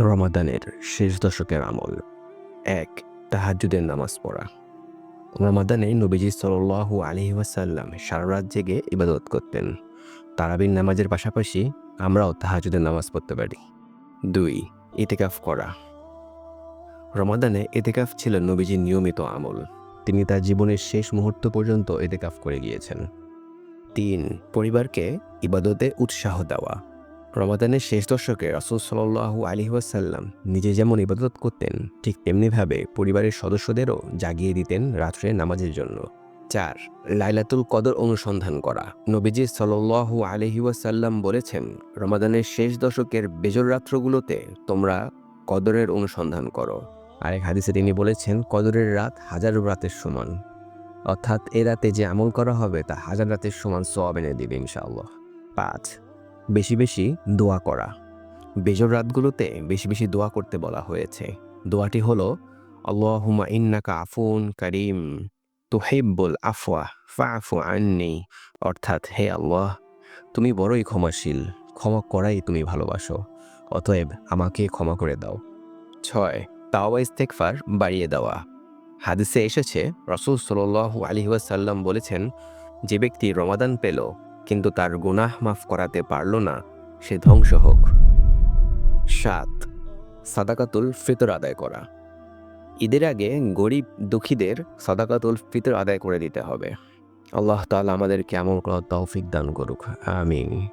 রমাদানের শেষ দশকের আমল। এক তাহাজুদের নামাজ পড়া। রমাদানে নবীজি সাল্লাল্লাহু আলহি ওয়াসাল্লাম সারা রাত জেগে ইবাদত করতেন। তারাবির নামাজের পাশাপাশি আমরাও তাহাজুদের নামাজ পড়তে পারি। দুই, ইতেকাফ করা। রমাদানে এতেকাফ ছিল নবীজির নিয়মিত আমল। তিনি তার জীবনের শেষ মুহূর্ত পর্যন্ত এতেকাফ করে গিয়েছেন। তিন, পরিবারকে ইবাদতে উৎসাহ দেওয়া। রমাদানের শেষ দশকে রাসুল সাল্লাহু আলী ওয়াসাল্লাম নিজে যেমন ইবাদত করতেন, ঠিক তেমনিভাবে পরিবারের সদস্যদেরও জাগিয়ে দিতেন রাত্রে নামাজের জন্য। চার, লাইলাতুল কদর অনুসন্ধান করা। নবীজি আলহি ওয়াসাল্লাম বলেছেন, রমাদানের শেষ দশকের বেজর রাত্রগুলোতে তোমরা কদরের অনুসন্ধান করো। আরেক হাদিসে তিনি বলেছেন, কদরের রাত হাজার রাতের সমান। অর্থাৎ এ রাতে যে আমল করা হবে তা হাজার রাতের সমান সব এনে দিবে ইনশাআল্লাহ। পাঁচ বেশি বেশি দোয়া করা। বেজর রাতগুলোতে বেশি বেশি দোয়া করতে বলা হয়েছে। দোয়াটি হলো আল্লাহুমা ইন্নাকা আফুন করিম, তুহিব্বুল আফওয়া, ফাফু আন্নি। অর্থাৎ, হে আল্লাহ, তুমি বড়ই ক্ষমাশীল, ক্ষমা করাই তুমি ভালোবাসো, অতএব আমাকে ক্ষমা করে দাও। ছয় তাওয়া ইস্তেকফার বাড়িয়ে দেওয়া। হাদিসে এসেছে, রসুল সাল্লাল্লাহু আলী ওয়াসাল্লাম বলেছেন, যে ব্যক্তি রমাদান পেল কিন্তু তার গুনাহ মাফ করাতে পারল না, সে ধ্বংস হোক। সাত, সাদাকাতুল ফিতর আদায় করা। ঈদের আগে গরিব দুঃখীদের সাদাকাতুল ফিতর আদায় করে দিতে হবে। আল্লাহ তাআলা আমাদের কেমন তৌফিক দান করুক, আমিন।